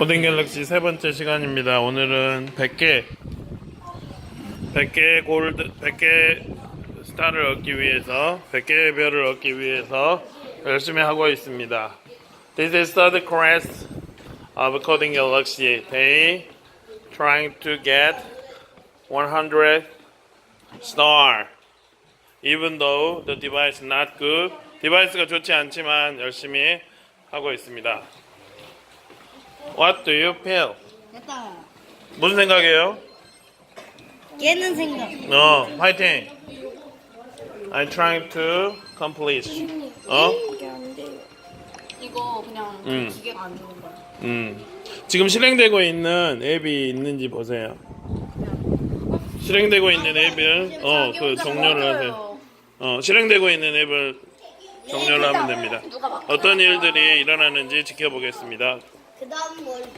코딩 갤럭시 세 번째 시간입니다. 오늘은 100개 100개 골드 100개 스타를 얻기 위해서 100개의 별을 얻기 위해서 열심히 하고 있습니다. This is third class of Coding Galaxy. They trying to get 100 star. Even though the device not good. 디바이스가 좋지 않지만 열심히 하고 있습니다. What do you feel? 됐다. 무슨 생각이에요? 깨는 생각. 어, 화이팅. I'm trying to complete. 어? 이거 그냥 음. 기계가 안 되는 거야. 음. 지금 실행되고 있는 앱이 있는지 보세요. 실행되고 있는 앱을 어, 그 종료를 하세요. 어, 실행되고 있는 앱을 종료를 하면 됩니다. 어떤 일들이 일어나는지 지켜보겠습니다. 그 다음 뭘